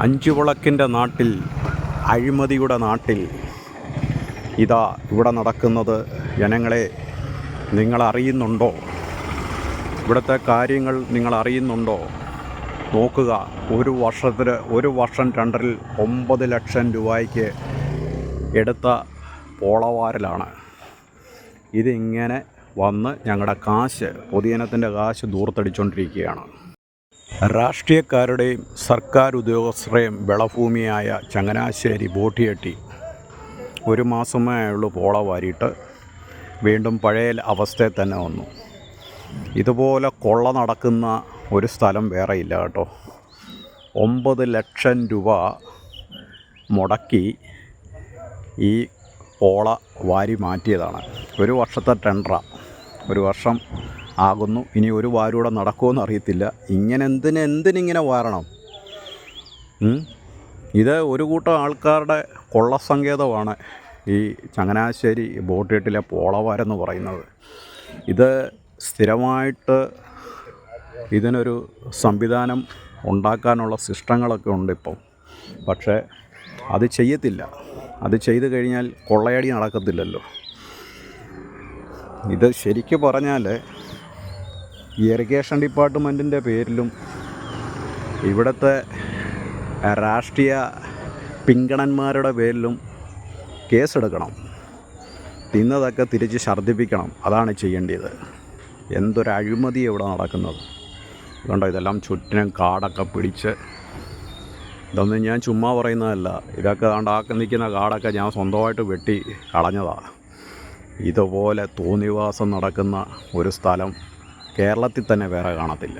അഞ്ചുവിളക്കിന്റെ നാട്ടിൽ അഴിമതിയുടെ നാട്ടിൽ ഇതാ ഇവിടെ നടക്കുന്നത്. ജനങ്ങളെ നിങ്ങളറിയുന്നുണ്ടോ? ഇവിടുത്തെ കാര്യങ്ങൾ നിങ്ങൾ അറിയുന്നുണ്ടോ നോക്കുക. ഒരു വർഷത്തിൽ ഒരു വർഷം രണ്ടരിൽ ഒമ്പത് ലക്ഷം രൂപയ്ക്ക് എടുത്ത പോളവാരലാണ്. ഇതിങ്ങനെ വന്ന് ഞങ്ങളുടെ കാശ് പൊതുജനത്തിന്റെ കാശ് ദൂർത്തടിച്ചുകൊണ്ടിരിക്കുകയാണ് രാഷ്ട്രീയക്കാരുടെയും സർക്കാർ ഉദ്യോഗസ്ഥരുടെയും വിളഭൂമിയായ ചങ്ങനാശ്ശേരി ബോട്ടിയെട്ടി. ഒരു മാസമേ ഉള്ളൂ പോള വാരിയിട്ട്. വീണ്ടും പഴയ അവസ്ഥയിൽ തന്നെ വന്നു. ഇതുപോലെ കൊള്ള നടക്കുന്ന ഒരു സ്ഥലം വേറെ ഇല്ല കേട്ടോ. ഒമ്പത് ലക്ഷം രൂപ മുടക്കി ഈ പോള വാരി മാറ്റിയതാണ്. ഒരു വർഷത്തെ ടെൻഡറാണ് ഒരു വർഷം ആകുന്നു. ഇനി ഒരു വാരൂടെ നടക്കുമെന്ന് അറിയത്തില്ല. ഇങ്ങനെ എന്തിന് എന്തിനിങ്ങനെ വാരണം? ഇത് ഒരു കൂട്ടം ആൾക്കാരുടെ കൊള്ളസങ്കേതമാണ് ഈ ചങ്ങനാശ്ശേരി ബോട്ടിട്ടിലെ പോളവാരെന്ന് പറയുന്നത്. ഇത് സ്ഥിരമായിട്ട് ഇതിനൊരു സംവിധാനം ഉണ്ടാക്കാനുള്ള സിസ്റ്റങ്ങളൊക്കെ ഉണ്ട് ഇപ്പം പക്ഷേ അത് ചെയ്യത്തില്ല. അത് ചെയ്തു കഴിഞ്ഞാൽ കൊള്ളയടി നടക്കത്തില്ലല്ലോ. ഇത് ശരിക്ക് പറഞ്ഞാൽ ഇറിഗേഷൻ ഡിപ്പാർട്ട്മെന്റിന്റെ പേരിലും ഇവിടുത്തെ രാഷ്ട്രീയ പിങ്കണന്മാരുടെ പേരിലും കേസെടുക്കണം. തിന്നതൊക്കെ തിരിച്ച് ഛർദ്ദിപ്പിക്കണം. അതാണ് ചെയ്യേണ്ടത്. എന്തൊരു അഴിമതി ഇവിടെ നടക്കുന്നത്. അതുകൊണ്ടോ ഇതെല്ലാം ചുറ്റിനും കാടൊക്കെ പിടിച്ച്. ഇതൊന്നും ഞാൻ ചുമ്മാ പറയുന്നതല്ല. ഇതൊക്കെ കണ്ട് ആക്കി നിൽക്കുന്ന കാടൊക്കെ ഞാൻ സ്വന്തമായിട്ട് വെട്ടി കളഞ്ഞതാണ് ഇതുപോലെ തോന്നിവാസം നടക്കുന്ന ഒരു സ്ഥലം കേരളത്തിൽ തന്നെ വേറെ കാണത്തില്ല.